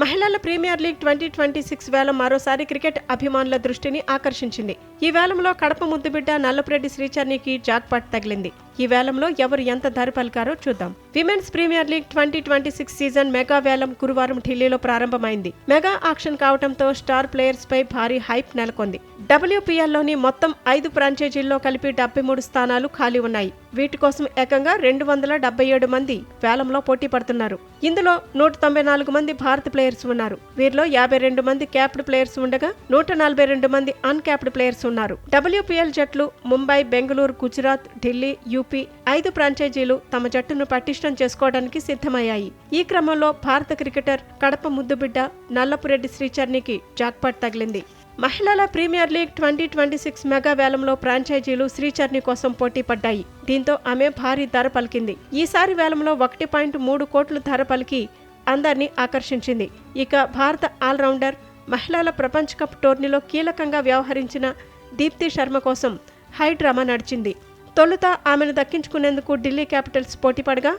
మహిళల premier league twenty twenty six వేలం మరోసారి క్రికెట్ అభిమానుల దృష్టిని ఆకర్షించింది. ఈ వేలంలో కడప ముద్దుబిడ్డ నల్లపురెడ్డి శ్రీచర్నికి జాక్పాట్ తగిలింది. ఈ వేలంలో ఎవరు ఎంత ధర పలికారో చూద్దాం. Women's premier league twenty twenty six season mega వేలం గురువారం ఢిల్లీలో ప్రారంభమైంది. మెగా ఆక్షన్ కావడంతో స్టార్ ప్లేయర్స్ పై భారీ హైప్ నెలకొంది. డబ్ల్యూపీఎల్లోని మొత్తం ఐదు ఫ్రాంచైజీల్లో కలిపి డెబ్బై మూడు స్థానాలు ఖాళీ ఉన్నాయి. వీటి కోసం ఏకంగా రెండు వందల డెబ్బై ఏడు మంది వేలంలో పోటీ పడుతున్నారు. ఇందులో నూట తొంభై నాలుగు మంది భారత ప్లేయర్స్ ఉన్నారు. వీరిలో యాభై రెండు మంది క్యాప్డ్ ప్లేయర్స్ ఉండగా నూట నలభై రెండు మంది అన్క్యాప్డ్ ప్లేయర్స్ ఉన్నారు. డబ్ల్యూపీఎల్ జట్లు ముంబై బెంగళూరు గుజరాత్ ఢిల్లీ యూపీ ఐదు ఫ్రాంచైజీలు తమ జట్టును పటిష్టం చేసుకోవడానికి సిద్ధమయ్యాయి. ఈ క్రమంలో భారత క్రికెటర్ కడప ముద్దుబిడ్డ నల్లపురెడ్డి శ్రీచర్నికి జాక్పాట్ తగిలింది. మహిళల premier league twenty twenty six mega వేలంలో ఫ్రాంచైజీలు శ్రీచర్ని కోసం పోటీ పడ్డాయి. దీంతో ఆమె భారీ ధర పలికింది. ఈసారి వేలంలో ఒకటి పాయింట్ మూడు కోట్ల ధర పలికి అందరినీ ఆకర్షించింది. ఇక భారత ఆల్రౌండర్ మహిళల ప్రపంచ కప్ టోర్నీలో కీలకంగా వ్యవహరించిన దీప్తి శర్మ కోసం హై డ్రామా నడిచింది. తొలుత ఆమెను దక్కించుకునేందుకు ఢిల్లీ క్యాపిటల్స్ పోటీపడగా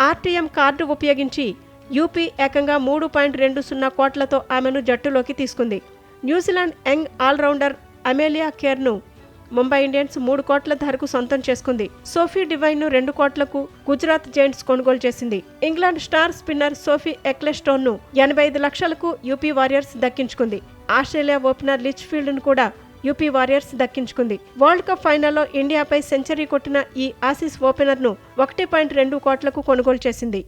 ఆర్టీఎం కార్డు ఉపయోగించి యూపీ ఏకంగా మూడు పాయింట్ రెండు సున్నా కోట్లతో ఆమెను జట్టులోకి తీసుకుంది. New Zealand young allrounder Amelia కేర్ను Mumbai Indians మూడు కోట్ల ధరకు సొంతం చేసుకుంది. సోఫీ డివైన్ను రెండు కోట్లకు గుజరాత్ జైంట్స్ కొనుగోలు చేసింది. ఇంగ్లాండ్ స్టార్ స్పిన్నర్ సోఫీ ఎక్లెస్టోన్ను ఎనభై ఐదు లక్షలకు యూపీ వారియర్స్ దక్కించుకుంది. ఆస్ట్రేలియా ఓపెనర్ లిచ్ఫీల్డ్ను కూడా యూపీ వారియర్స్ దక్కించుకుంది. వరల్డ్ కప్ ఫైనల్లో ఇండియాపై సెంచరీ కొట్టిన ఈ ఆసీస్ ఓపెనర్ను ఒకటి పాయింట్ రెండు కోట్లకు కొనుగోలు చేసింది.